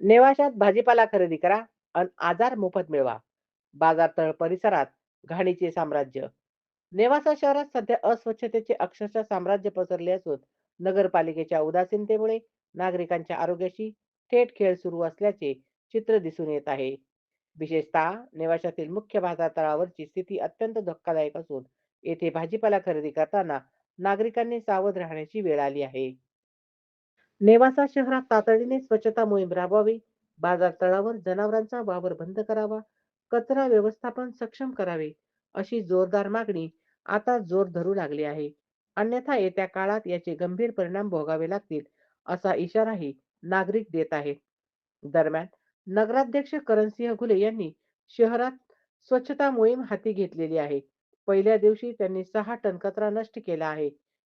नेवाशात भाजीपाला खरेदी करा अन आजार मोफत मिळवा. बाजारतळ परिसरात घाणीचे साम्राज्य. नेवासा शहरात सध्या अस्वच्छतेचे अक्षरशः साम्राज्य पसरले असून नगरपालिकेच्या उदासीनतेमुळे नागरिकांच्या आरोग्याशी थेट खेळ सुरू असल्याचे चित्र दिसून येत आहे. विशेषतः नेवाशातील मुख्य बाजारतळावरची स्थिती अत्यंत धक्कादायक असून येथे भाजीपाला खरेदी करताना नागरिकांनी सावध राहण्याची वेळ आली आहे. नेवासा शहरात तातडीने स्वच्छता मोहीम राबवावी, बाजारतळावर जनावरांचा वावर बंद करावा, कचरा व्यवस्थापन सक्षम करावे, अशी जोरदार मागणी आता जोर धरू लागली आहे. अन्यथा येत्या काळात याचे गंभीर परिणाम भोगावे लागतील, असा इशाराही नागरिक देत आहेत. दरम्यान, नगराध्यक्ष करणसिंह घुले यांनी शहरात स्वच्छता मोहीम हाती घेतलेली आहे. पहिल्या दिवशी त्यांनी सहा टन कचरा नष्ट केला आहे.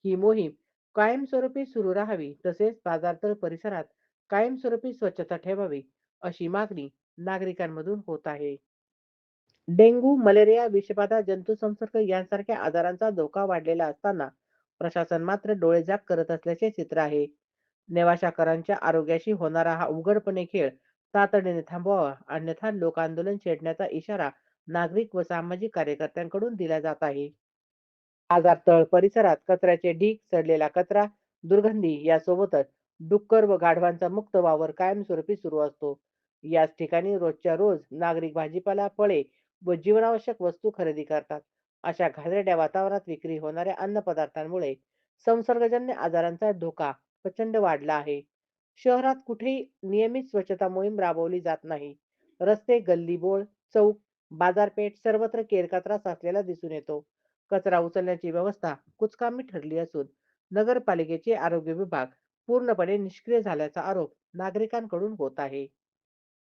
ही मोहीम कायमस्वरूपी सुरू राहावी तसेच बाजारतळ परिसरात कायमस्वरूपी स्वच्छता ठेवावी, अशी मागणी नागरिकांमधून होत आहे. डेंग्यू, मलेरिया, विषबाधा, जंतुसंसर्ग यांसारख्या आजारांचा धोका वाढलेला असताना प्रशासन मात्र डोळेझाक करत असल्याचे चित्र आहे. नेवाशाकरांच्या आरोग्याशी होणारा हा उघडपणे खेळ तातडीने थांबवावा अन्यथा लोक आंदोलन छेडण्याचा इशारा नागरिक व सामाजिक कार्यकर्त्यांकडून दिला जात आहे. आजार तळ परिसरात कचऱ्याचे ढीक सडलेला कचरा, दुर्गंधी यासोबतच डुक्कर व गाढवांचा मुक्त वावर कायमस्वरूपी सुरू असतो. याच ठिकाणी रोजच्या रोज नागरिक भाजीपाला, फळे व जीवनावश्यक वस्तू खरेदी करतात. अशा घाणेरड्या वातावरणात विक्री होणाऱ्या अन्न पदार्थांमुळे संसर्गजन्य आजारांचा धोका प्रचंड वाढला आहे. शहरात कुठेही नियमित स्वच्छता मोहीम राबवली जात नाही. रस्ते, गल्ली बोळ चौक, बाजारपेठ सर्वत्र केरकचरा साचलेला दिसून येतो. कचरा उचलण्याची व्यवस्था कुचकामी ठरली असून नगरपालिकेचे आरोग्य विभाग पूर्णपणे निष्क्रिय झाल्याचा आरोप नागरिकांकडून होत आहे.